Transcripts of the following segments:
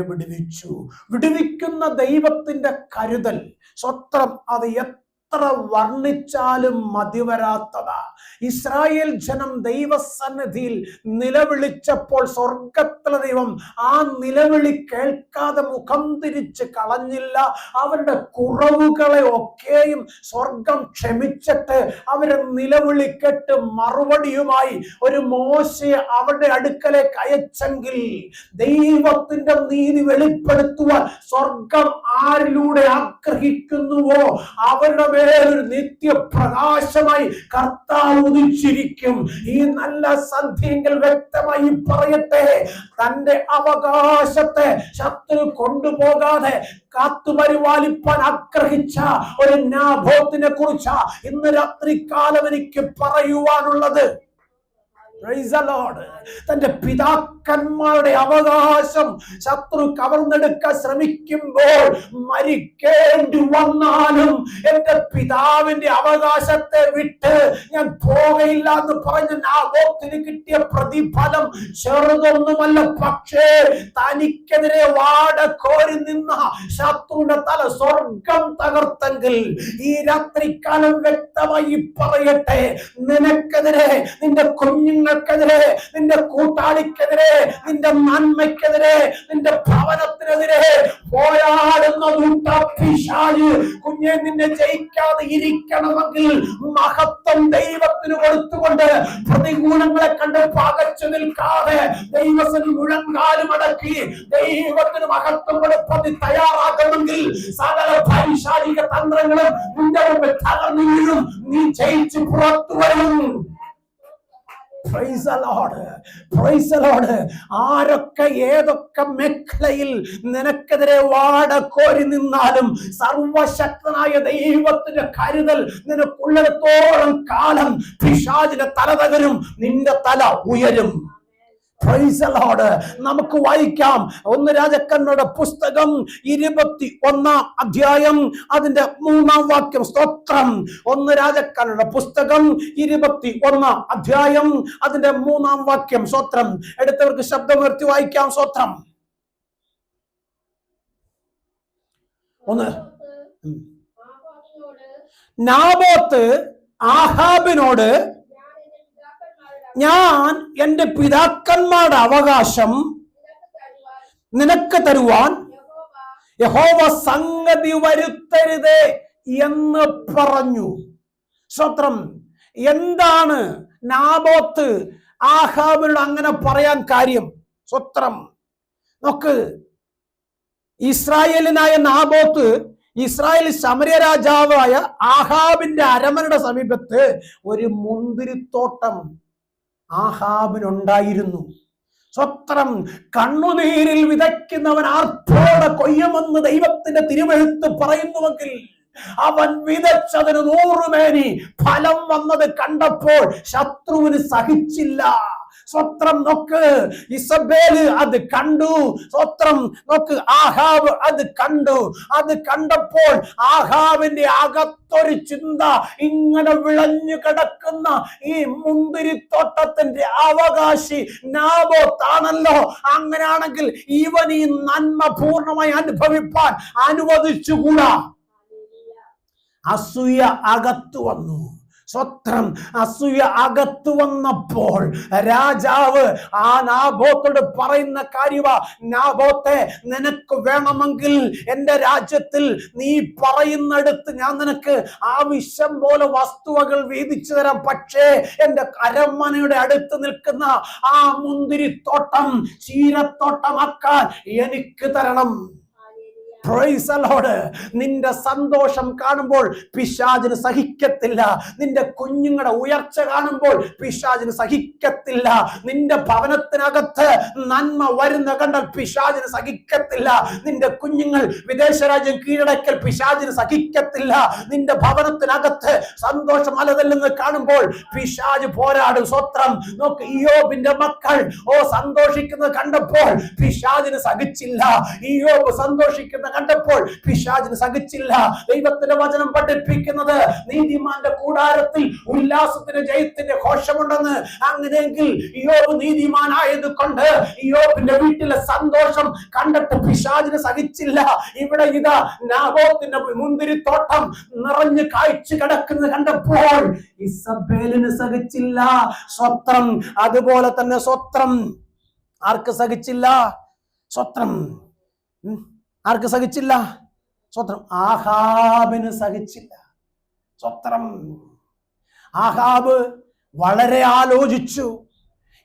വിടുവിച്ചു. വിടുവിക്കുന്ന ദൈവത്തിന്റെ കരുതൽ. സ്വത്രം അത് എത്ര വർണിച്ചാലും മതിവരാത്തതാ ഇസ്രായേൽ ജനം ദൈവസന്നിധിയിൽ നിലവിളിച്ചപ്പോൾ സ്വർഗത്തിലെ ദൈവം ആ നിലവിളി കേൾക്കാതെ മുഖം തിരിച്ച് കളഞ്ഞില്ല. അവരുടെ കുറവുകളെ ഒക്കെയും സ്വർഗം ക്ഷമിച്ചിട്ട് അവരെ നിലവിളി കേട്ട് മറുപടിയുമായി ഒരു മോശയെ അവരുടെ അടുക്കലേക്ക് അയച്ചെങ്കിൽ ദൈവത്തിന്റെ നീതി വെളിപ്പെടുത്തുവാൻ സ്വർഗം ആരിലൂടെ ആഗ്രഹിക്കുന്നുവോ? അവരുടെ മേലൊരു നിത്യപ്രകാശമായി കർത്താവ് ഉദിച്ചിരിക്കും. ഈ നല്ല സന്ധ്യയെങ്കിൽ വ്യക്തമായി പറയട്ടെ തന്റെ അവകാശത്തെ ശത്രു കൊണ്ടുപോകാതെ കാത്തു പരിപാലിപ്പാൻ ആഗ്രഹിച്ച ഒരു നാഭോത്തിനെ കുറിച്ചാ ഇന്ന് രാത്രികാലം എനിക്ക് പറയുവാനുള്ളത്. തന്റെ പിതാക്കൾ പിതാക്കന്മാരുടെ അവകാശം ശത്രു കവർന്നെടുക്കാൻ ശ്രമിക്കുമ്പോൾ മരിക്കേണ്ടി വന്നാലും എന്റെ പിതാവിന്റെ അവകാശത്തെ വിട്ട് ഞാൻ പോകയില്ല എന്ന് പറഞ്ഞ നാഗോത്തിന് കിട്ടിയ പ്രതിഫലം ചെറുതൊന്നുമല്ല. പക്ഷേ തനിക്കെതിരെ വാട കോരി നിന്ന ശത്രുവിന്റെ തല സ്വർഗം തകർത്തെങ്കിൽ ഈ രാത്രിക്കാലം വ്യക്തമായി പറയട്ടെ. നിനക്കെതിരെ നിന്റെ കുഞ്ഞുങ്ങൾക്കെതിരെ നിന്റെ കൂട്ടാളിക്കെതിരെ നിന്റെ നന്മയ്ക്കെതിരെ നിന്റെ ഭവനത്തിനെതിരെ പോരാടുന്ന കുഞ്ഞെ നിന്നെ ജയിക്കാതെ ഇരിക്കണമെങ്കിൽ മഹത്വം ദൈവത്തിന് കൊടുത്തുകൊണ്ട് പ്രതികൂലങ്ങളെ കണ്ട് പകച്ചു നിൽക്കാതെ ദൈവത്തിന് മുഴങ്കാലും അടക്കി ദൈവത്തിന് മഹത്വം കൊടുപ്പതി തയ്യാറാക്കണമെങ്കിൽ സകല പൈശാചിക തന്ത്രങ്ങളും നിന്റെ മുമ്പിൽ തകർന്നു വീഴും. നീ ജയിച്ചു പുറത്തു വരും. ആരൊക്കെ ഏതൊക്കെ മേഖലയിൽ നിനക്കെതിരെ വാട കോരി നിന്നാലും സർവശക്തനായ ദൈവത്തിന്റെ കരുതൽ നിനക്കുള്ളിടത്തോളം കാലം പിശാചിന്റെ തല തകരും നിന്റെ തല ഉയരും. നമുക്ക് വായിക്കാം. ഒന്ന് രാജക്കന്മാരുടെ പുസ്തകം ഇരുപത്തി ഒന്നാം അധ്യായം അതിന്റെ മൂന്നാം വാക്യം സ്തോത്രം. ഒന്ന് രാജക്കന്മാരുടെ പുസ്തകം ഇരുപത്തി ഒന്നാം അധ്യായം അതിന്റെ മൂന്നാം വാക്യം സ്തോത്രം. എടുത്തവർക്ക് ശബ്ദം ഉയർത്തി വായിക്കാം സ്തോത്രം. ഒന്ന്. നാബോത്ത് ആഹാബിനോട് ഞാൻ എന്റെ പിതാക്കന്മാരുടെ അവകാശം നിനക്ക് തരുവാൻ യഹോവ സംഗതി വരുത്തരുതേ എന്ന് പറഞ്ഞു. സ്വത്രം എന്താണ് നാബോത്ത് ആഹാബിനോട് അങ്ങനെ പറയാൻ കാര്യം? സ്വത്രം നോക്ക് ഇസ്രായേലിനായ നാബോത്ത് ഇസ്രായേൽ സമര രാജാവായ ആഹാബിന്റെ അരമനയുടെ സമീപത്ത് ഒരു മുന്തിരിത്തോട്ടം ആഹാബിനുണ്ടായിരുന്നു. സ്വത്രം കണ്ണുനീരിൽ വിതയ്ക്കുന്നവൻ ആർപ്പോടെ കൊയ്യുമെന്ന് ദൈവത്തിന്റെ തിരുവെഴുത്ത് പറയുന്നുവെങ്കിൽ അവൻ വിതച്ചതിന് നൂറുമേനി ഫലം വന്നത് കണ്ടപ്പോൾ ശത്രുവിന് സഹിച്ചില്ല. സ്വത്രം നോക്ക്. ഇസബേൽ അത് കണ്ടു. സ്വത്രം നോക്ക്. ആഹാബ് അത് കണ്ടു. അത് കണ്ടപ്പോൾ ആഹാബിന്റെ അകത്തൊരു ചിന്ത ഇങ്ങനെ വിളഞ്ഞു കിടക്കുന്ന ഈ മുന്തിരിത്തോട്ടത്തിന്റെ അവകാശി നാബോത്താണല്ലോ. അങ്ങനെയാണെങ്കിൽ ഇവൻ ഈ നന്മ പൂർണമായി അനുഭവിപ്പാൻ അനുവദിച്ചുകൂടാ? അസൂയ അകത്തു വന്നു. സ്വത്രം അസൂയ അകത്തു വന്നപ്പോൾ രാജാവ് ആ നാബോത്തോട് പറയുന്ന കാര്യവ നാബോത്തെ നിനക്ക് വേണമെങ്കിൽ എന്റെ രാജ്യത്തിൽ നീ പറയുന്നിടത്ത് ഞാൻ നിനക്ക് ആവശ്യം പോലെ വസ്തുവകൾ വീതിച്ചു തരാം പക്ഷേ എന്റെ അരമനയുടെ അടുത്ത് നിൽക്കുന്ന ആ മുന്തിരിത്തോട്ടം ചീരത്തോട്ടമാക്കാൻ എനിക്ക് തരണം. നിന്റെ സന്തോഷം കാണുമ്പോൾ പിശാചിന് സഹിക്കത്തില്ല. നിന്റെ കുഞ്ഞുങ്ങളുടെ ഉയർച്ച കാണുമ്പോൾ പിശാചിന് സഹിക്കത്തില്ല. നിന്റെ ഭവനത്തിനകത്ത് നന്മ വരുന്ന കണ്ടാൽ പിശാചിന് സഹിക്കത്തില്ല. നിന്റെ കുഞ്ഞുങ്ങൾ വിദേശ രാജ്യം കീഴടക്കൽ പിശാചിന് സഹിക്കത്തില്ല. നിന്റെ ഭവനത്തിനകത്ത് സന്തോഷം അലതല്ലെന്ന് കാണുമ്പോൾ പിശാജ് പോരാടും സ്വത്രം. നോക്ക് ഇയോബിന്റെ മക്കൾ ഓ സന്തോഷിക്കുന്നത് കണ്ടപ്പോൾ പിശാചിന് സഹിച്ചില്ല. ഇയോബ് സന്തോഷിക്കുന്ന കണ്ടപ്പോൾ പിശാചിന് സഹിച്ചില്ല. ദൈവത്തിന്റെ വചനം പഠിപ്പിക്കുന്നത് നീതിമാന്റെ കൂടാരത്തിൽ ഉല്ലാസത്തിന്റെ ജയത്തിന്റെ ഘോഷമുണ്ടെന്ന്. അങ്ങനെയെങ്കിൽ യോബ് നീതിമാനായത് കൊണ്ട് യോബിന്റെ വീട്ടിലെ സന്തോഷം കണ്ടിട്ട് പിശാചിന് സഹിച്ചില്ല. ഇവിടെ ഇതാ നാബോത്തിന്റെ മുന്തിരിത്തോട്ടം നിറഞ്ഞു കാഴ്ച കിടക്കുന്നത് കണ്ടപ്പോൾ ഇസബേലിന് സഹിച്ചില്ല. സ്വത്രം അതുപോലെ തന്നെ സ്വത്രം. ആർക്ക് സഹിച്ചില്ല? സ്വത്രം. ആർക്ക് സഹിച്ചില്ല? സ്വത്രം. ആഹാബിന് സഹിച്ചില്ല. സ്വത്രം. ആഹാബ് വളരെ ആലോചിച്ചു.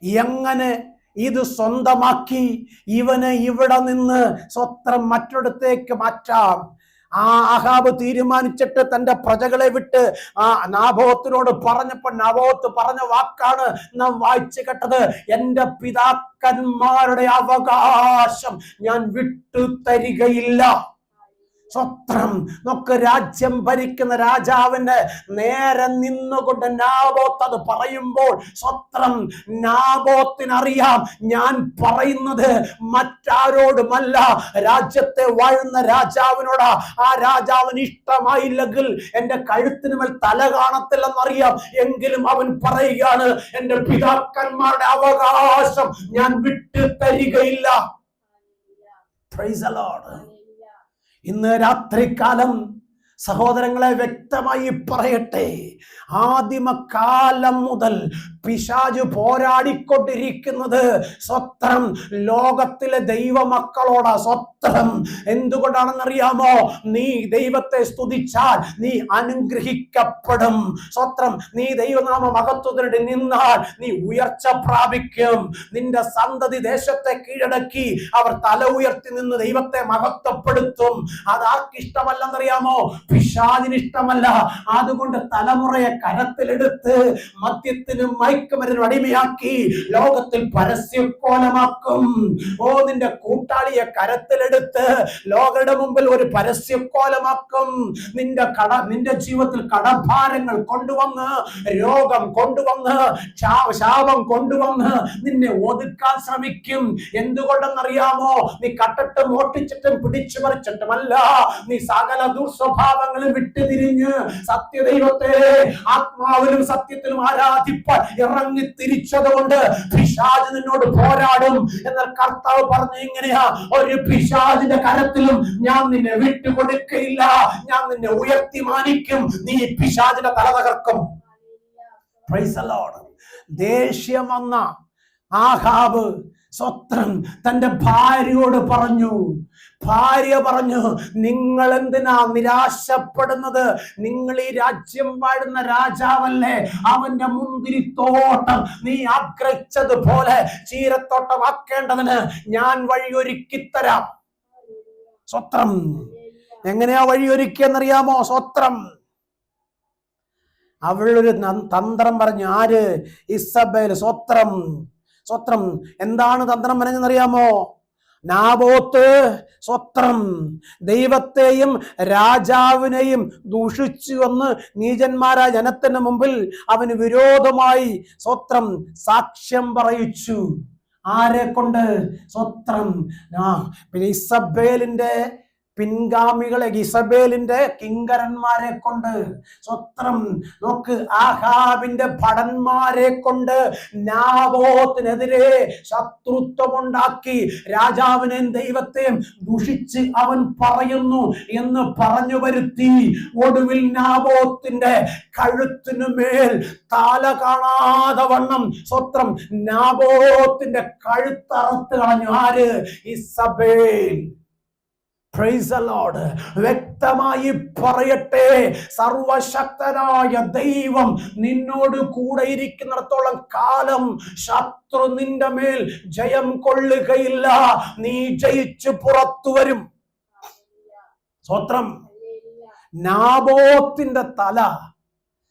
എങ്ങനെ ഇത് സ്വന്തമാക്കി? ഇവന് ഇവിടെ നിന്ന് സ്വത്രം മറ്റൊരിടത്തേക്ക് മാറ്റാം. ആ അഹാബ് തീരുമാനിച്ചിട്ട് തന്റെ പ്രജകളെ വിട്ട് ആ നാബോത്തിനോട് പറഞ്ഞപ്പോൾ നാബോത്ത് പറഞ്ഞ വാക്കാണ് നാം വായിച്ചു കേട്ടത്. എന്റെ പിതാക്കന്മാരുടെ അവകാശം ഞാൻ വിട്ടു തരികയില്ല സ്വത്രം. നമുക്ക് രാജ്യം ഭരിക്കുന്ന രാജാവിന്റെ നേരെ നിന്നുകൊണ്ട് നാബോത്ത് അത് പറയുമ്പോൾ സ്വത്രം നാബോത്തിനറിയാം ഞാൻ പറയുന്നത് മറ്റാരോടുമല്ല. രാജ്യത്തെ വാഴുന്ന രാജാവിനോടാ. ആ രാജാവിന് ഇഷ്ടമായില്ലെങ്കിൽ എന്റെ കഴുത്തിന് മേൽ തല കാണത്തില്ലെന്നറിയാം. എങ്കിലും അവൻ പറയുകയാണ് എന്റെ പിതാക്കന്മാരുടെ അവകാശം ഞാൻ വിട്ടു തരികയില്ല the Lord. ഇന്ന് രാത്രികാലം സഹോദരങ്ങളെ വ്യക്തമായി പറയട്ടെ. ആദിമകാലം മുതൽ പിശാജ് പോരാടിക്കൊണ്ടിരിക്കുന്നത് സ്വത്രം ലോകത്തിലെ ദൈവമക്കളോടാ സ്വത്രം. എന്തുകൊണ്ടാണെന്നറിയാമോ? നീ ദൈവത്തെ സ്തുതിച്ചാൽ നീ അനുഗ്രഹിക്കപ്പെടും. സ്വത്രം നീ ദൈവനാമ മഹത്വത്തിനിടെ നിന്നാൽ നീ ഉയർച്ച പ്രാപിക്കും. നിന്റെ സന്തതി ദേശത്തെ കീഴടക്കി അവർ തല ഉയർത്തി നിന്ന് ദൈവത്തെ മഹത്വപ്പെടുത്തും. അത് ആർക്കിഷ്ടമല്ലെന്നറിയാമോ പിശാചിന് ഇഷ്ടമല്ല. അതുകൊണ്ട് തലമുറയെ കരത്തിലെടുത്ത് മദ്യത്തിനും മയക്കുമരുന്നും അടിമയാക്കി ലോകത്തിൽ പരസ്യക്കോലമാക്കും. ഓ നിന്റെ കൂട്ടാളിയെ കരത്തിലെടുത്ത് ലോകയുടെ മുമ്പിൽ ഒരു പരസ്യക്കോലമാക്കും. നിന്റെ കട നിന്റെ ജീവിതത്തിൽ കടഭാരങ്ങൾ കൊണ്ടുവന്ന് രോഗം കൊണ്ടുവന്ന് ശാപം കൊണ്ടുവന്ന് നിന്നെ ഒതുക്കാൻ ശ്രമിക്കും. എന്തുകൊണ്ടെന്നറിയാമോ? നീ കട്ടിട്ടും ഓട്ടിച്ചിട്ടും പിടിച്ചു പറിച്ചിട്ടുമല്ല നീ സകല ദുർസ്വഭാവങ്ങളും വിട്ടുതിരിഞ്ഞ് സത്യദൈവത്തെ ആത്മാവിലും സത്യത്തിലും ആരാധിപ്പാൻ ഇറങ്ങി തിരിച്ചതുകൊണ്ട് പിശാജ് നിന്നോട് പോരാടും. എന്നാൽ കർത്താവ് പറഞ്ഞു ഇങ്ങനെയാ ഒരു പിശാജിന്റെ കരത്തിലും ഞാൻ നിന്നെ വിട്ടുകൊടുക്കയില്ല. ഞാൻ നിന്നെ ഉയർത്തി മാനിക്കും. നീ പിശാജിന്റെ തല തകർക്കും. ദേഷ്യം വന്ന ആഹാബ് സ്വത്രം തന്റെ ഭാര്യയോട് പറഞ്ഞു. ഭാര്യ പറഞ്ഞു നിങ്ങൾ എന്തിനാ നിരാശപ്പെടുന്നത്? നിങ്ങൾ ഈ രാജ്യം വാഴുന്ന രാജാവല്ലേ? അവന്റെ മുന്തിരിത്തോട്ടം നീ ആഗ്രഹിച്ചതുപോലെ ചീരത്തോട്ടം ആക്കേണ്ടതിന് ഞാൻ വഴിയൊരുക്കിത്തരാം സ്വത്രം. എങ്ങനെയാ വഴിയൊരുക്കിയെന്നറിയാമോ? സ്വത്രം. അവളൊരു തന്ത്രം പറഞ്ഞു ആര്? ഇസബേൽ സ്വത്രം. സ്വത്രം എന്താണ് തന്ത്രം പറഞ്ഞെന്നറിയാമോ നാബോത്ത് സ്വത്രം. ദൈവത്തെയും രാജാവിനെയും ദൂഷിച്ചു എന്ന് നീചന്മാരായ ജനത്തിന് മുമ്പിൽ അവന് വിരോധമായി സ്വത്രം സാക്ഷ്യം പറയിച്ചു. ആരെ കൊണ്ട് സ്വത്രം പിന്നെ ഇസബേലിന്റെ പിൻഗാമികളെ ഇസബേലിന്റെ കിങ്കരന്മാരെ കൊണ്ട്. സ്വത്രം നോക്ക് ആഹാബിന്റെ ഭടന്മാരെ കൊണ്ട് നാവോത്തിനെതിരെ ശത്രുത്വമുണ്ടാക്കി. രാജാവിനെയും ദൈവത്തെയും ദുഷിച്ച് അവൻ പറയുന്നു എന്ന് പറഞ്ഞു വരുത്തി. ഒടുവിൽ നാവോത്തിന്റെ കഴുത്തിനു മേൽ തല കാണാതെ വണ്ണം. സ്വത്രം നാവോത്തിന്റെ കഴുത്തറുത്ത് കളഞ്ഞു. ആര്? Jezebel The Lord. വ്യക്തമായി പറയട്ടെ. സർവശക്തനായ ദൈവം നിന്നോട് കൂടെ ഇരിക്കുന്നിടത്തോളം കാലം ശത്രു നിന്റെ മേൽ ജയം കൊള്ളുകയില്ല. നീ ജയിച്ചു പുറത്തു വരും. സ്വത്രം. നാബോത്തിന്റെ തല.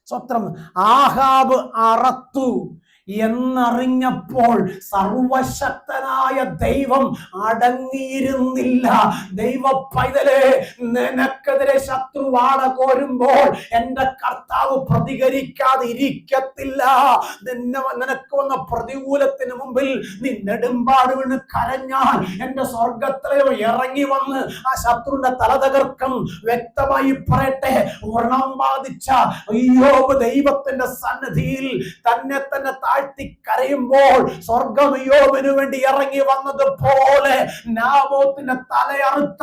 സ്വത്രം. ആഹാബ് അറത്തു. എന്നറിഞ്ഞപ്പോൾ സർവശക്തനായ ദൈവം അടങ്ങിയിരുന്നില്ല. ദൈവ പൈതലെ നിനക്കെതിരെ ശത്രു വാട കോരുമ്പോൾ എന്റെ കർത്താവ് പ്രതികരിക്കാതെ ഇരിക്കത്തില്ല നിന്നെ നിനക്ക് വന്ന പ്രതികൂലത്തിന് മുമ്പിൽ നീ നെടുമ്പാട് വീണ് കരഞ്ഞാൽ എന്റെ സ്വർഗത്തിലെ ഇറങ്ങി വന്ന് ആ ശത്രുവിന്റെ തല തകർക്കം. വ്യക്തമായി പറയട്ടെ വ്രണം ബാധിച്ച അയ്യോബ് ദൈവത്തിന്റെ സന്നിധിയിൽ തന്നെ തന്നെ താഴ്ത്തി കരയുമ്പോൾ സ്വർഗം യോബിനു വേണ്ടി ഇറങ്ങി വന്നതുപോലെ നാബോത്തിന്റെ തലയറുത്ത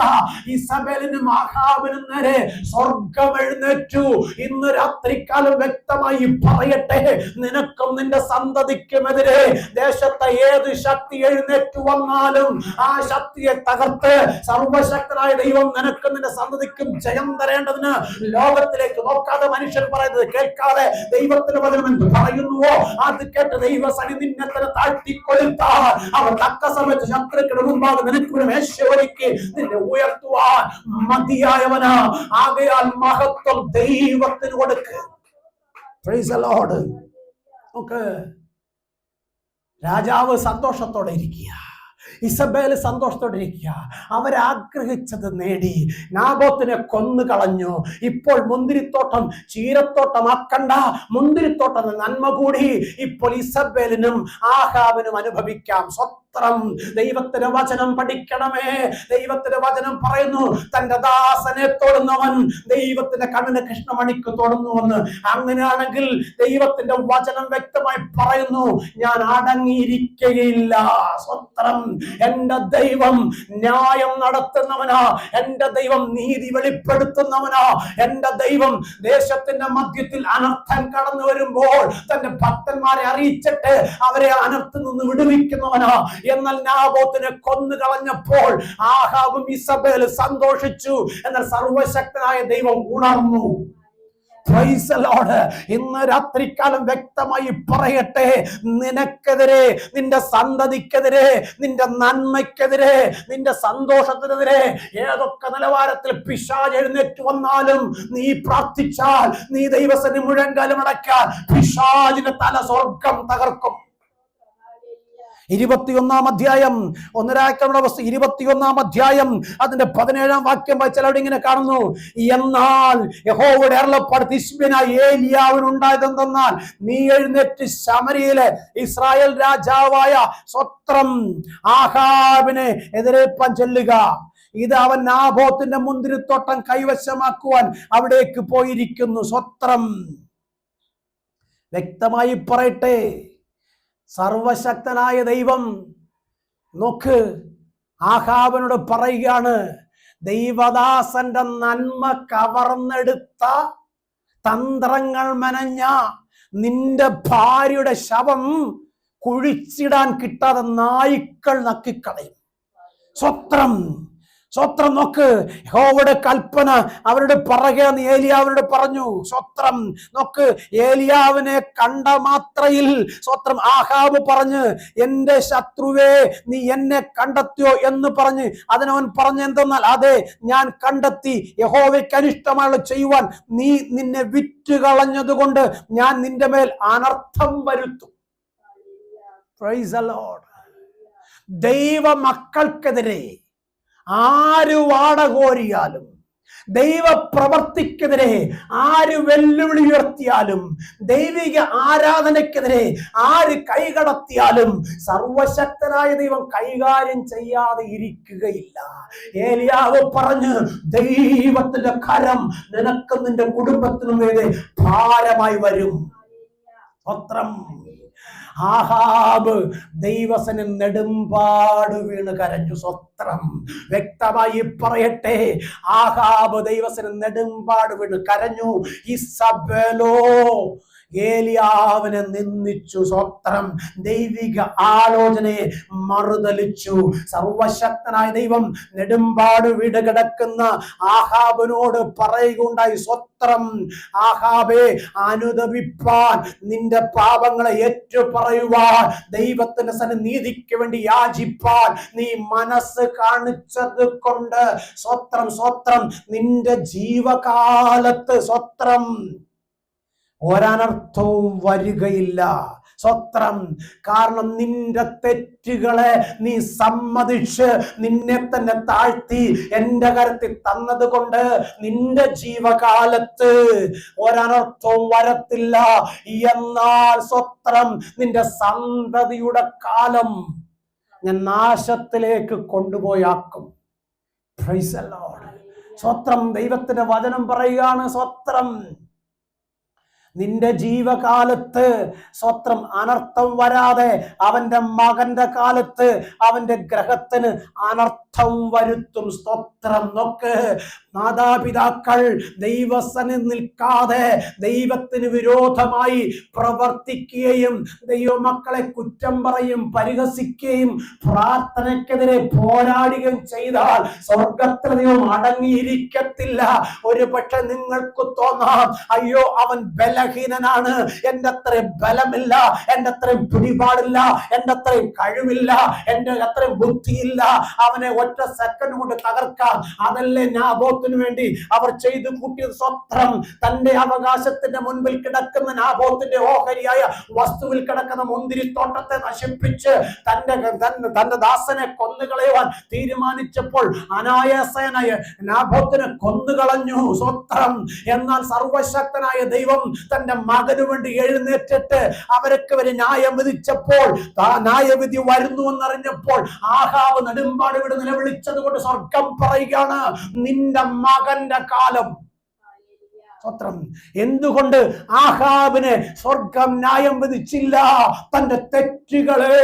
ഇസബേലിനും ആഹാബിനും നേരെ സ്വർഗം എഴുന്നേറ്റു. ഇന്ന് രാത്രിക്കാലം വ്യക്തമായി പറയട്ടെ നിനക്കും നിന്റെ സന്തതിക്കുമെതിരെ ദേശത്തെ ഏത് ശക്തി എഴുന്നേറ്റു വന്നാലും ആ ശക്തിയെ തകർത്ത് സർവശക്തനായ ദൈവം നിനക്കും നിന്റെ സന്തതിക്കും ജയം തരേണ്ടതിന് ലോകത്തിലേക്ക് നോക്കാതെ മനുഷ്യൻ പറയുന്നത് കേൾക്കാതെ ദൈവത്തിന് പകരം എന്ത് പറയുന്നുവോ? അത് കേട്ട് ദൈവസനി നിന്നെ തന്നെ താഴ്ത്തിക്കൊടുത്താൽ അവർ തക്ക സമയത്ത് ശത്രുക്കളുടെ മുമ്പാകെ നിനക്കൊരു മേശവരിക്ക് നിന്നെ ഉയർത്തുവാൻ മതിയായവനാ. ആകയാൽ മഹത്വം ദൈവത്തിന് കൊടുക്ക്. നോക്ക് രാജാവ് സന്തോഷത്തോടെ ഇരിക്കുക ഇസബേൽ സന്തോഷത്തോടെ ഇരിക്കുക അവരാഗ്രഹിച്ചത് നേടി. നാബോത്തിനെ കൊന്നു കളഞ്ഞു ഇപ്പോൾ മുന്തിരിത്തോട്ടം ചീരത്തോട്ടമാക്കണ്ട മുന്തിരിത്തോട്ടം നന്മ കൂടി ഇപ്പോൾ ഇസബേലിനും ആഹാബിനും അനുഭവിക്കാം. സ്വത്രം ദൈവത്തിന്റെ വചനം പഠിക്കണമേ. ദൈവത്തിന്റെ വചനം പറയുന്നു തന്റെ ദാസനെ തൊടുന്നവൻ ദൈവത്തിന്റെ കണ്ണിന് കൃഷ്ണമണിക്ക് തൊടുന്നുവെന്ന്. അങ്ങനെയാണെങ്കിൽ ദൈവത്തിന്റെ വചനം വ്യക്തമായി പറയുന്നു ഞാൻ അടങ്ങിയിരിക്കുകയില്ല സ്വത്രം എന്റെ ദൈവം ന്യായം നടത്തുന്നവനാ. എന്റെ ദൈവം നീതി വെളിപ്പെടുത്തുന്നവനാ. എന്റെ ദൈവം ദേശത്തിന്റെ മധ്യത്തിൽ അനർത്ഥം കടന്നു വരുമ്പോൾ തന്റെ ഭക്തന്മാരെ അറിയിച്ചിട്ട് അവരെ അനർത്ഥം നിന്ന് വിടുവിക്കുന്നവനാ. എന്നാൽ നാബോത്തിനെ കൊന്നു കളഞ്ഞപ്പോൾ ആഹാബും ഇസബേൽ സന്തോഷിച്ചു. എന്നാൽ സർവശക്തനായ ദൈവം ഉണർന്നു. ഇന്ന് രാത്രിക്കാലം വ്യക്തമായി പറയട്ടെ. നിനക്കെതിരെ നിന്റെ സന്തതിക്കെതിരെ നിന്റെ നന്മയ്ക്കെതിരെ നിന്റെ സന്തോഷത്തിനെതിരെ ഏതൊക്കെ നിലവാരത്തിൽ പിശാജ് എഴുന്നേറ്റ് വന്നാലും നീ പ്രാർത്ഥിച്ചാൽ നീ ദൈവസന് മുഴങ്കാലം അടയ്ക്കാൻ പിശാജിന്റെ തല സ്വർഗം തകർക്കും. ഇരുപത്തിയൊന്നാം അധ്യായം. ഒന്നരാക്കാനുള്ള വസ്തു ഇരുപത്തിയൊന്നാം അധ്യായം. അതിന്റെ പതിനേഴാം വാക്യം വായിച്ചാൽ അവിടെ ഇങ്ങനെ കാണുന്നു. എന്നാൽ യഹോവയുടെ അരുളപ്പാട് തിശ്ബിനായി ഏലിയാവിനുണ്ടായതെന്തെന്നാൽ നീ എഴുന്നേറ്റ് ശമരിയിലെ ഇസ്രായേൽ രാജാവായ സ്വത്രം ആഹാബിനെ എതിരേപ്പാൻ ചെല്ലുക. ഇത് അവൻ നാഭോത്തിന്റെ മുന്തിരിത്തോട്ടം കൈവശമാക്കുവാൻ അവിടേക്ക് പോയിരിക്കുന്നു സ്വത്രം. വ്യക്തമായി പറയട്ടെ. സർവശക്തനായ ദൈവം. നോക്ക് ആഹാബനോട് പറയുകയാണ് ദൈവദാസന്റെ നന്മ കവർന്നെടുത്ത തന്ത്രങ്ങൾ മനഞ്ഞ നിന്റെ ഭാര്യയുടെ ശവം കുഴിച്ചിടാൻ കിട്ടാതെ നായ്ക്കൾ നക്കിക്കളയും. സ്വത്രം. സ്വത്രം നോക്ക്. യഹോവയുടെ കൽപ്പന അവരുടെ പറകെ ഏലിയാവിനോട് പറഞ്ഞു സ്വത്രം നോക്ക്. ഏലിയാവിനെ കണ്ട മാത്രയിൽ സ്വത്രം ആഹാബ് പറഞ്ഞ് എന്റെ ശത്രുവേ നീ എന്നെ കണ്ടെത്തിയോ? എന്ന് പറഞ്ഞ് അതിനവൻ പറഞ്ഞു എന്തെന്നാൽ അതെ ഞാൻ കണ്ടെത്തി. യഹോവയ്ക്ക് അനിഷ്ടമായുള്ള ചെയ്യുവാൻ. നീ നിന്നെ വിറ്റ് കളഞ്ഞതുകൊണ്ട് ഞാൻ നിന്റെ മേൽ അനർത്ഥം വരുത്തും. പ്രൈസ്. ദൈവ മക്കൾക്കെതിരെ ആര് വാടകോരിയാലും ദൈവ പ്രവർത്തിക്കെതിരെ ആര് വെല്ലുവിളി ഉയർത്തിയാലും ദൈവിക ആരാധനയ്ക്കെതിരെ ആര് കൈകടത്തിയാലും സർവശക്തനായ ദൈവം കൈകാര്യം ചെയ്യാതെ ഇരിക്കുകയില്ല. ഏലിയാവ് പറഞ്ഞ് ദൈവത്തിന്റെ കരം നിനക്കും നിന്റെ കുടുംബത്തിനും മേലെ ഭാരമായി വരും. സ്വത്രം ആഹാബ് ദൈവസന് നെടുമ്പാട് വീണ് കരഞ്ഞു സ്വത്രം. വ്യക്തമായി പറയട്ടെ ആഹാബ് ദൈവസന് നെടുമ്പാട് വീണ് കരഞ്ഞു. ഇസബലോ ഏലിയാവിനെ നിന്ദിച്ചു. സ്വത്രം ദൈവിക ആലോചനയെ മറുതലിച്ചു. സർവശക്തനായ ദൈവം നെടുമ്പാട് വീട് കിടക്കുന്ന ആഹാബിനോട് പറയുകയുണ്ടായി. സ്വത്രം ആഹാബെ അനുദപിപ്പാൻ നിന്റെ പാപങ്ങളെ ഏറ്റു പറയുവാൻ ദൈവത്തിന്റെ സന നീതിക്ക് വേണ്ടി യാചിപ്പാൻ നീ മനസ്സ് കാണിച്ചത് കൊണ്ട്. സ്വത്രം സ്വത്രം നിന്റെ ജീവകാലത്ത് സ്വത്രം. ഒരനർത്ഥവും വരികയില്ല. സ്വത്രം. കാരണം നിന്റെ തെറ്റുകളെ നീ സമ്മതിച്ച് നിന്നെ തന്നെ താഴ്ത്തി എന്റെ കരത്തിൽ തന്നത് കൊണ്ട് നിന്റെ ജീവകാലത്ത് ഒരനർത്ഥവും വരത്തില്ല. എന്നാൽ സ്വത്രം നിന്റെ സന്തതിയുടെ കാലം ഞാൻ നാശത്തിലേക്ക് കൊണ്ടുപോയാക്കും. സ്വത്രം ദൈവത്തിന്റെ വചനം പറയുകയാണ് സ്വത്രം. നിന്റെ ജീവകാലത്ത് സ്വത്രം അനർത്ഥം വരാതെ അവന്റെ മകന്റെ കാലത്ത് അവന്റെ ഗ്രഹത്തിന് അനർത്ഥം വരുത്തും. സ്തോത്രം നോക്ക്. മാതാപിതാക്കൾ ദൈവസന് നിൽക്കാതെ ദൈവത്തിന് വിരോധമായി പ്രവർത്തിക്കുകയും ദൈവമക്കളെ കുറ്റം പറയും പരിഹസിക്കുകയും പ്രാർത്ഥനയ്ക്കെതിരെ പോരാടുകയും ചെയ്താൽ സ്വർഗത്തിൽ ദൈവം അടങ്ങിയിരിക്കത്തില്ല. ഒരു പക്ഷെ നിങ്ങൾക്ക് തോന്നാം അയ്യോ അവൻ ബലഹീനനാണ്. എന്റെ അത്രയും ബലമില്ല എന്റെ അത്രയും പിടിപാടില്ല എന്റെ അത്രയും കഴിവില്ല എന്റെ അത്രയും ബുദ്ധിയില്ല. അവനെ ഒറ്റ സെക്കൻഡ് കൊണ്ട് തകർക്കാം അതല്ലേ നാബോത്തിന് വേണ്ടി അവർ ചെയ്തു കൂട്ടിയത് സ്വത്രം. തന്റെ അവകാശത്തിന്റെ മുൻപിൽ കിടക്കുന്ന നാബോത്തിന്റെ ഓഹരിയായ വസ്തുവിൽ കിടക്കുന്ന മുന്തിരിത്തോട്ടത്തെ നശിപ്പിച്ച് തന്റെ- തന്റെ ദാസനെ കൊന്നുകളയുവാൻ തീരുമാനിച്ചപ്പോൾ അനായാസേനായ നാബോത്തിനെ കൊന്നുകളഞ്ഞു. സ്വത്രം. എന്നാൽ സർവശക്തനായ ദൈവം തന്റെ മകനു വേണ്ടി എഴുന്നേറ്റിട്ട് അവരൊക്കെ വരെ ന്യായം വിധിച്ചപ്പോൾ ന്യായവിധി വരുന്നു എന്നറിഞ്ഞപ്പോൾ ആഹാവ് നെടുമ്പാട് ഇവിടെ നിലവിളിച്ചത് കൊണ്ട് സ്വർഗം പറയുകയാണ് നിന്റെ മകന്റെ കാലം സ്വത്രം എന്തുകൊണ്ട് ആഹാബിന് സ്വർഗം ന്യായം വിധിച്ചില്ല? തന്റെ തെറ്റുകളെ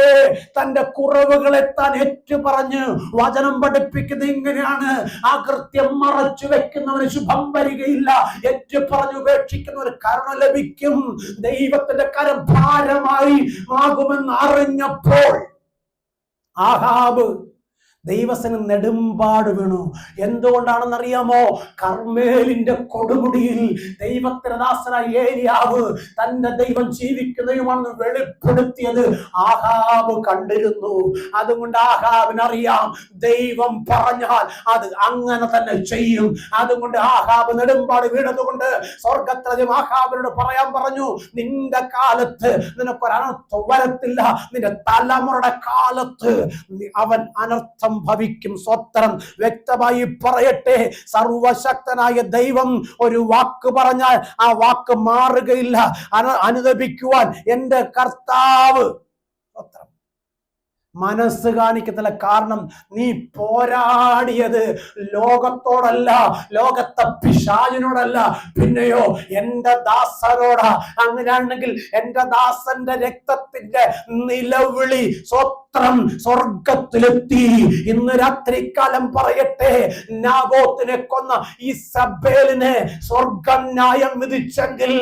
തന്റെ കുറവുകളെ താൻ ഏറ്റു പറഞ്ഞ് വചനം പഠിപ്പിക്കുന്നത് ഇങ്ങനെയാണ്. ആ കൃത്യം മറച്ചു വെക്കുന്നവന് ശുഭം വരികയില്ല. ഏറ്റു പറഞ്ഞു ഉപേക്ഷിക്കുന്നവന് കരുണ ലഭിക്കും. ദൈവത്തിന്റെ കരം ഭാരമായി ആകുമെന്ന് അറിഞ്ഞപ്പോൾ ആഹാബ് ദൈവസന് നെടുമ്പാട് വീണു. എന്തുകൊണ്ടാണെന്ന് അറിയാമോ കർമ്മേലിന്റെ കൊടുമുടിയിൽ ദൈവത്തിന്റെ ദാസനായ ഏലിയാവ് തന്റെ ദൈവം ജീവിക്കുന്നതുമാണെന്ന് വെളിപ്പെടുത്തിയത്. ആഹാബ് കണ്ടിരുന്നു. അതുകൊണ്ട് ആഹാബിനറിയാം ദൈവം പറഞ്ഞാൽ അത് അങ്ങനെ തന്നെ ചെയ്യും. അതുകൊണ്ട് ആഹാബ് നെടുമ്പാട് വീണതുകൊണ്ട് സ്വർഗത്തിലും ആഹാബിനോട് പറയാൻ പറഞ്ഞു നിന്റെ കാലത്ത് നിനക്കൊരനർത്ഥം വരത്തില്ല. നിന്റെ തലമുറയുടെ കാലത്ത് അവൻ അനർത്ഥം ഭവിക്കും സ്വത്രം വ്യക്തമായി പറയട്ടെ. സർവശക്തനായ ദൈവം ഒരു വാക്ക് പറഞ്ഞാൽ ആ വാക്ക് മാറുകയില്ല. അന- അനുദപിക്കുവാൻ എന്റെ കർത്താവ് മനസ്സ് കാണിക്കത്തില്ല കാരണം നീ പോരാടിയത് ലോകത്തോടല്ല ലോകത്തെ പിശാചിനോടല്ല. പിന്നെയോ എന്റെ ദാസനോടാ. അങ്ങനെയാണെങ്കിൽ എന്റെ ദാസന്റെ രക്തത്തിന്റെ നിലവിളി സ്വത്രം സ്വർഗത്തിലെത്തി ഇന്ന് രാത്രികാലം പറയട്ടെ നാബോത്തിനെ കൊന്ന ഈ സബേലിനെ സ്വർഗം ന്യായം വിധിച്ചെങ്കിൽ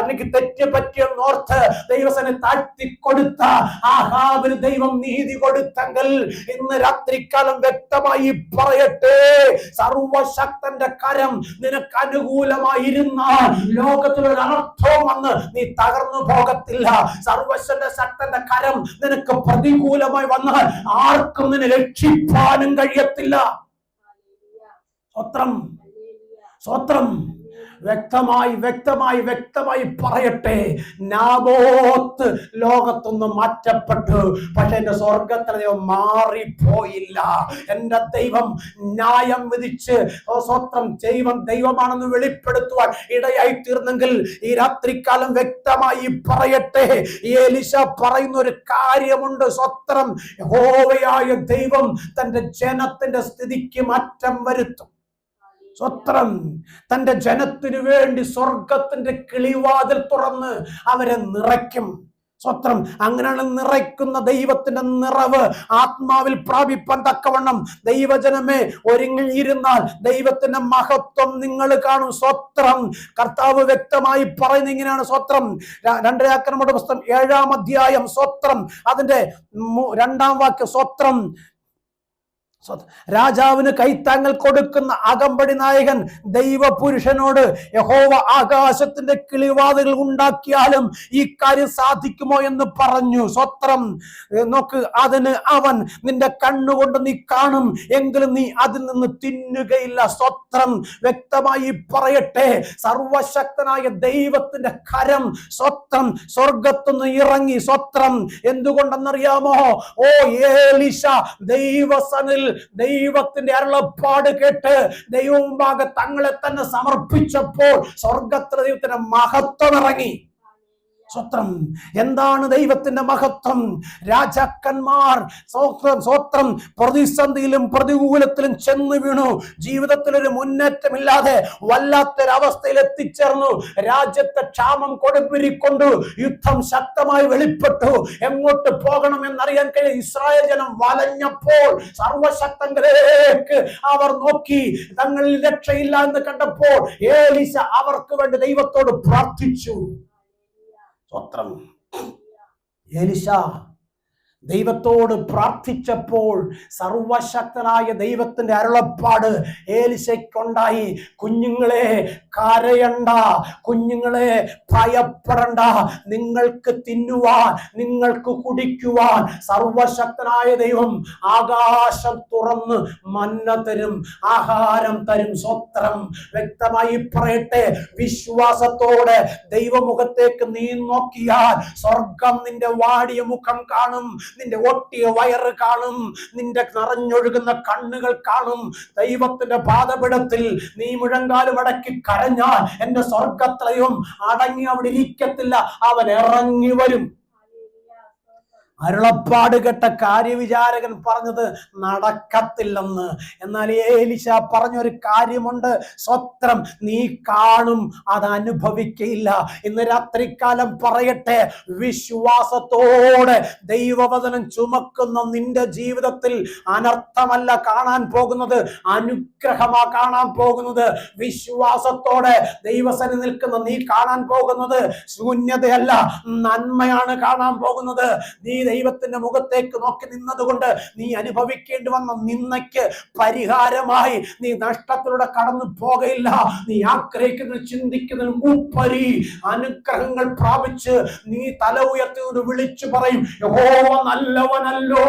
എനിക്ക് തെറ്റ് പറ്റിയെന്നോർത്ത് ദൈവസനെ താഴ്ത്തിക്കൊടുത്ത ആഹാബിന് ദൈവം നീതി കൊടുത്തെങ്കിൽ ഇന്ന് രാത്രികാലം വ്യക്തമായി പറയട്ടെ സർവശക്തന്റെ കരം നിനക്ക് അനുകൂലമായിരുന്ന ലോകത്തിലൊരു അർത്ഥവും വന്ന് നീ തകർന്നു പോകത്തില്ല. സർവശക്തന്റെ ശക്തന്റെ കരം നിനക്ക് പ്രതികൂലമായി വന്നാൽ ആർക്കും നിന്നെ രക്ഷിപ്പാനും കഴിയത്തില്ല. സ്വത്രം സ്വത്രം വ്യക്തമായി വ്യക്തമായി വ്യക്തമായി പറയട്ടെ. നാബോത്ത് ലോകത്തൊന്ന് മാറ്റപ്പെട്ടു. പക്ഷെ എന്റെ സ്വർഗത്തിലെ ദൈവം മാറിപ്പോയില്ല. എന്റെ ദൈവം ന്യായം വിധിച്ച് സ്വത്രം ദൈവം ദൈവമാണെന്ന് വെളിപ്പെടുത്തുവാൻ ഇടയായി തീർന്നെങ്കിൽ ഈ രാത്രിക്കാലം വ്യക്തമായി പറയട്ടെ. എലിശ പറയുന്ന ഒരു കാര്യമുണ്ട്. സ്വത്രം ഹോവയായ ദൈവം തന്റെ ജനത്തിന്റെ സ്ഥിതിക്ക് മാറ്റം വരുത്തും. സ്വത്രം. തന്റെ ജനത്തിനു വേണ്ടി സ്വർഗത്തിന്റെ കിളിവാതിൽ തുറന്ന് അവരെ നിറയ്ക്കും. സ്വത്രം. അങ്ങനെയാണ് നിറയ്ക്കുന്ന ദൈവത്തിന്റെ നിറവ്. ആത്മാവിൽ പ്രാപിപ്പാൻ തക്കവണ്ണം ദൈവജനമേ ഒരുങ്ങിയിരുന്നാൽ ദൈവത്തിന്റെ മഹത്വം നിങ്ങൾ കാണും. സ്വത്രം. കർത്താവ് വ്യക്തമായി പറയുന്ന ഇങ്ങനെയാണ്. സ്വത്രം. രണ്ടര ആക്രമണ പുസ്തകം ഏഴാം അധ്യായം. സ്വത്രം. അതിന്റെ രണ്ടാം വാക്യം. സ്വത്രം. സ്വ- രാജാവിന് കൈത്താങ്ങൽ കൊടുക്കുന്ന അകമ്പടി നായകൻ ദൈവപുരുഷനോട് യഹോവ ആകാശത്തിന്റെ കിളിവാതുകൾ ഉണ്ടാക്കിയാലും ഈ കാര്യം സാധിക്കുമോ എന്ന് പറഞ്ഞു. സ്വത്രം നോക്ക് അതിന് അവൻ നിന്റെ കണ്ണുകൊണ്ട് നീ കാണും എങ്കിലും നീ അതിൽ നിന്ന് തിന്നുകയില്ല. സ്വത്രം വ്യക്തമായി പറയട്ടെ സർവശക്തനായ ദൈവത്തിന്റെ കരം സ്വത്രം സ്വർഗത്തുനിന്ന് ഇറങ്ങി. സ്വത്രം എന്തുകൊണ്ടെന്നറിയാമോ? ഓ ഏലിശ ദൈവസനിൽ ദൈവത്തിന്റെ അരുളപ്പാട് കേട്ട് ദൈവമുമ്പാകെ തങ്ങളെ തന്നെ സമർപ്പിച്ചപ്പോൾ സ്വർഗത്തിലെ ദൈവത്തിന്റെ മഹത്വം ഇറങ്ങി. സ്വത്രം. എന്താണ് ദൈവത്തിന്റെ മഹത്വം? രാജാക്കന്മാർ സ്വത്രം സ്വത്രം പ്രതിസന്ധിയിലും പ്രതികൂലത്തിലും ചെന്നു വീണു. ജീവിതത്തിൽ ഒരു മുന്നേറ്റമില്ലാതെ വല്ലാത്തൊരവസ്ഥയിൽ എത്തിച്ചേർന്നു. രാജ്യത്തെ ക്ഷാമം കൊടുപ്പിരിക്കൊണ്ടു യുദ്ധം ശക്തമായി വെളിപ്പെട്ടു. എങ്ങോട്ട് പോകണം എന്നറിയാൻ കഴിയും ഇസ്രായേൽ ജനം വലഞ്ഞപ്പോൾ സർവശക്തങ്ങളിലേക്ക് അവർ നോക്കി. തങ്ങളിൽ രക്ഷയില്ല എന്ന് കണ്ടപ്പോൾ ഏലിസ അവർക്ക് വേണ്ടി ദൈവത്തോട് പ്രാർത്ഥിച്ചു. സ്വത്രം എലിശ ദൈവത്തോട് പ്രാർത്ഥിച്ചപ്പോൾ സർവശക്തനായ ദൈവത്തിന്റെ അരുളപ്പാട് ഏലിശയ്ക്കുണ്ടായി കുഞ്ഞുങ്ങളെ കരയണ്ട. കുഞ്ഞുങ്ങളെ ഭയപ്പെടണ്ട. നിങ്ങൾക്ക് തിന്നുവാൻ നിങ്ങൾക്ക് കുടിക്കുവാൻ സർവശക്തനായ ദൈവം ആകാശം തുറന്ന് മന്ന തരും ആഹാരം തരും സ്വത്രം വ്യക്തമായി പറയട്ടെ. വിശ്വാസത്തോടെ ദൈവമുഖത്തേക്ക് നീ നോക്കിയാൽ സ്വർഗം നിന്റെ വാടിയ മുഖം കാണും നിന്റെ ഒട്ടിയ വയറ് കാണും നിന്റെ നിറഞ്ഞൊഴുകുന്ന കണ്ണുകൾ കാണും. ദൈവത്തിന്റെ പാതപിടത്തിൽ നീ മുഴങ്കാലും അടക്കി കരഞ്ഞാൽ എന്റെ സ്വർഗത്രയും അടങ്ങി അവിടെ ഇരിക്കത്തില്ല. അവൻ ഇറങ്ങി വരും. അരുളപ്പാട് കേട്ട കാര്യവിചാരകൻ പറഞ്ഞത് നടക്കത്തില്ലെന്ന്. എന്നാൽ ഏലിശ പറഞ്ഞൊരു കാര്യമുണ്ട്. സ്വത്രം നീ കാണും അത് അനുഭവിക്കയില്ല. ഇന്ന് രാത്രിക്കാലം പറയട്ടെ വിശ്വാസത്തോടെ ദൈവവചനം ചുമക്കുന്ന നിന്റെ ജീവിതത്തിൽ അനർത്ഥമല്ല കാണാൻ പോകുന്നത് അനുഗ്രഹമാ കാണാൻ പോകുന്നത്. വിശ്വാസത്തോടെ ദൈവസനി നിൽക്കുന്ന നീ കാണാൻ പോകുന്നത് ശൂന്യതയല്ല നന്മയാണ് കാണാൻ പോകുന്നത്. നീ ദൈവത്തിന്റെ മുഖത്തേക്ക് നോക്കി നിന്നതുകൊണ്ട് നീ അനുഭവിക്കേണ്ടി വന്ന നിന്നയ്ക്ക് പരിഹാരമായി നീ നഷ്ടത്തിലൂടെ കടന്നു പോകയില്ല. നീ ആഗ്രഹിക്കുന്ന ചിന്തിക്കുന്ന മൂപ്പരി അനുഗ്രഹങ്ങൾ പ്രാപിച്ച് നീ തല ഉയർത്തി വിളിച്ചു പറയും യഹോവ നല്ലവനല്ലോ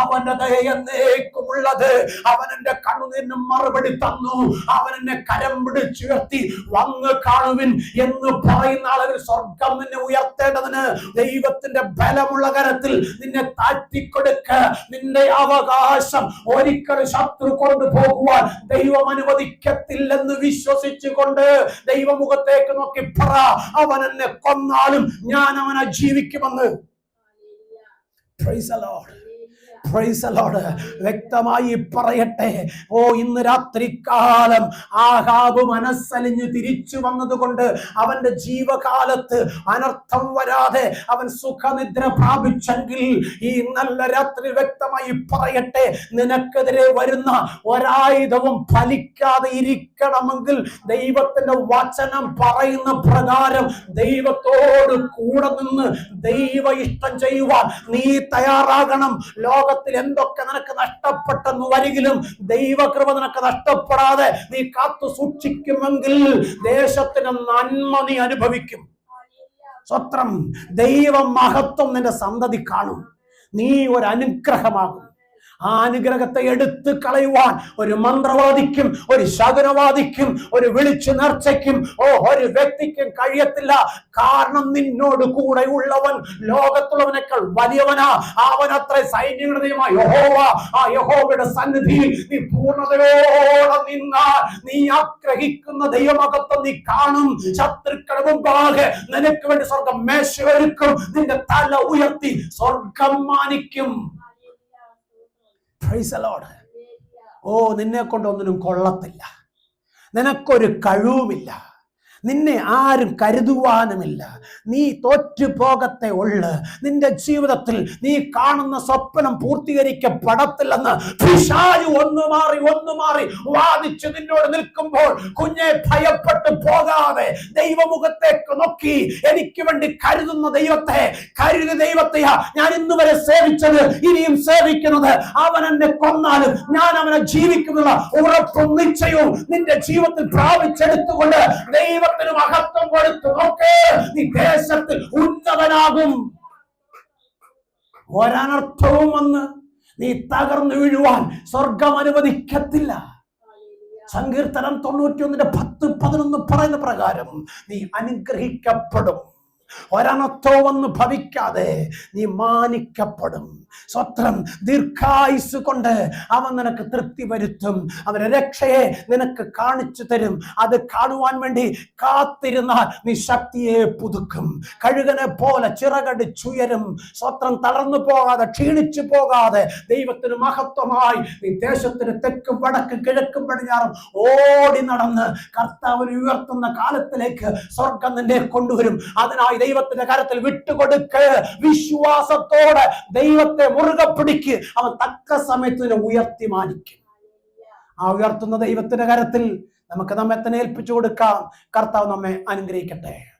അവന്റെ ദയന്നേക്കുമുള്ളത് അവൻ എന്റെ കണ്ണുനീരിന് മറുപടി തന്നു. അവൻ എന്നെ കരം പിടിച്ചുയർത്തി വന്ന് കാണുവിൻ എന്ന് പറയുന്ന ആളുകൾ സ്വർഗം നിന്നെ ഉയർത്തേണ്ടതിന് ദൈവത്തിന്റെ ബലമുള്ള കരത്തിൽ നിന്നെ താഴ്ത്തിക്കൊടുക്ക. നിന്റെ അവകാശം ഒരിക്കലും ശത്രു കൊണ്ടുപോകുവാൻ ദൈവം അനുവദിക്കത്തില്ലെന്ന് വിശ്വസിച്ചുകൊണ്ട് ദൈവമുഖത്തേക്ക് നോക്കി പറ. അവൻ എന്നെ കൊന്നാലും ഞാൻ അവനെ ജീവിക്കുമെന്ന്. Praise the The വ്യക്തമായി പറയട്ടെ. ഓ ഇന്ന് രാത്രികാലം ആഹാബ് മനസ്സലിഞ്ഞ് തിരിച്ചു വന്നതുകൊണ്ട് അവന്റെ ജീവകാലത്ത് അനർത്ഥം വരാതെ അവൻ സുഖനിദ്ര പ്രാപിച്ചെങ്കിൽ ഈ നല്ല രാത്രി വ്യക്തമായി പറയട്ടെ. നിനക്കെതിരെ വരുന്ന ഒരായുധവും ഫലിക്കാതെ ഇരിക്കണമെങ്കിൽ ദൈവത്തിന്റെ വചനം പറയുന്ന പ്രകാരം ദൈവത്തോട് കൂടെ നിന്ന് ദൈവ ഇഷ്ടം ചെയ്യുവാൻ നീ തയ്യാറാകണം. ലോകത്തിൽ എന്തൊക്കെ നിനക്ക് നഷ്ടപ്പെട്ടെന്ന് വരികിലും ദൈവകൃപ നിനക്ക് നഷ്ടപ്പെടാതെ നീ കാത്തു സൂക്ഷിക്കുമെങ്കിൽ ദേശത്തിന് നന്മ നീ അനുഭവിക്കും. സ്വത്രം ദൈവ മഹത്വം നിന്റെ സന്തതി കാണും. നീ ഒരു അനുഗ്രഹമാകും. ആ അനുഗ്രഹത്തെ എടുത്തു കളയുവാൻ ഒരു മന്ത്രവാദിക്കും ഒരു ശകുനവാദിക്കും ഒരു വിളിച്ചു നേർച്ചയ്ക്കും ഓ ഒരു വ്യക്തിക്കും കഴിയത്തില്ല. കാരണം നിന്നോട് കൂടെ ഉള്ളവൻ ലോകത്തുള്ളവനേക്കാൾ വലിയവനാ. അവൻ അത്ര സൈന്യങ്ങളുടെ യഹോവ. ആ യഹോവയുടെ സന്നിധിയിൽ നീ പൂർണതയോടെ നിന്നാൽ നീ ആഗ്രഹിക്കുന്ന ദൈവമകത്വം നീ കാണും. ശത്രുക്കളുടെ മുമ്പാകെ നിനക്ക് വേണ്ടി സ്വർഗം മേശയൊരുക്കും നിന്റെ തല ഉയർത്തി സ്വർഗം മാനിക്കും. Praise allowed. ഓ നിന്നെ കൊണ്ടൊന്നിനും കൊള്ളത്തില്ല നിനക്കൊരു കഴിവുമില്ല നിന്നെ ആരും കരുതുവാനുമില്ല. നീ തോറ്റു പോകത്തെ ഉള്ളു. നിന്റെ ജീവിതത്തിൽ നീ കാണുന്ന സ്വപ്നം പൂർത്തീകരിക്കപ്പെടത്തില്ലെന്ന് പിശാച് ഒന്ന് മാറി ഒന്ന് മാറി വാദിച്ചു നിന്നോട് നിൽക്കുമ്പോൾ കുഞ്ഞെ ഭയപ്പെട്ടു പോകാതെ ദൈവമുഖത്തേക്ക് നോക്കി എനിക്ക് വേണ്ടി കരുതുന്ന ദൈവത്തെ കരുതി ദൈവത്തെയാ ഞാൻ ഇന്ന് വരെ സേവിച്ചത് ഇനിയും സേവിക്കുന്നത്. അവൻ എന്നെ കൊന്നാലും ഞാൻ അവനെ ജീവിക്കുന്ന ഉറപ്പും നിശ്ചയവും നിന്റെ ജീവിതത്തിൽ പ്രാപിച്ചെടുത്തുകൊണ്ട് ദൈവത്തിന് മഹത്വം കൊടുത്തു. നോക്ക് നീ ദേശത്തിൽ ഉന്നതനാകും. ഒരനർത്ഥവും വന്ന് നീ തകർന്നു വീഴുവാൻ സ്വർഗം അനുവദിക്കത്തില്ല. സങ്കീർത്തനം തൊണ്ണൂറ്റി ഒന്നിന്റെ പത്ത് പതിനൊന്ന് പറയുന്ന പ്രകാരം നീ അനുഗ്രഹിക്കപ്പെടും. വന്ന് ഭവിക്കാതെ നീ മാനിക്കപ്പെടും. സ്വത്രം ദീർഘായുസ് കൊണ്ട് അവൻ നിനക്ക് തൃപ്തി വരുത്തും. അവരെ രക്ഷയെ നിനക്ക് കാണിച്ചു തരും. അത് കാണുവാൻ വേണ്ടി കാത്തിരുന്നാൽ നീ ശക്തിയെ പുതുക്കും. കഴുകനെ പോലെ ചിറകടിച്ചുയരും. സ്വത്രം തളർന്നു പോകാതെ ക്ഷീണിച്ചു പോകാതെ ദൈവത്തിന് മഹത്വമായി നീ ദേശത്തിന് തെക്കും വടക്കും കിഴക്കും പടിഞ്ഞാറും ഓടി നടന്ന് കർത്താവിന് ഉയർത്തുന്ന കാലത്തിലേക്ക് സ്വർഗം നിന്നെ കൊണ്ടുവരും. അതിനായി ദൈവത്തിന്റെ കരത്തിൽ വിട്ടുകൊടുക്ക്. വിശ്വാസത്തോടെ ദൈവത്തെ മുറുകെ പിടിക്ക്. അവൻ തക്ക സമയത്ത് നിന്നെ ഉയർത്തി മാനിക്കും. ആ ഉയർത്തുന്ന ദൈവത്തിന്റെ കരത്തിൽ നമുക്ക് നമ്മെ തന്നെ ഏൽപ്പിച്ചു കൊടുക്കാം. കർത്താവ് നമ്മെ അനുഗ്രഹിക്കട്ടെ.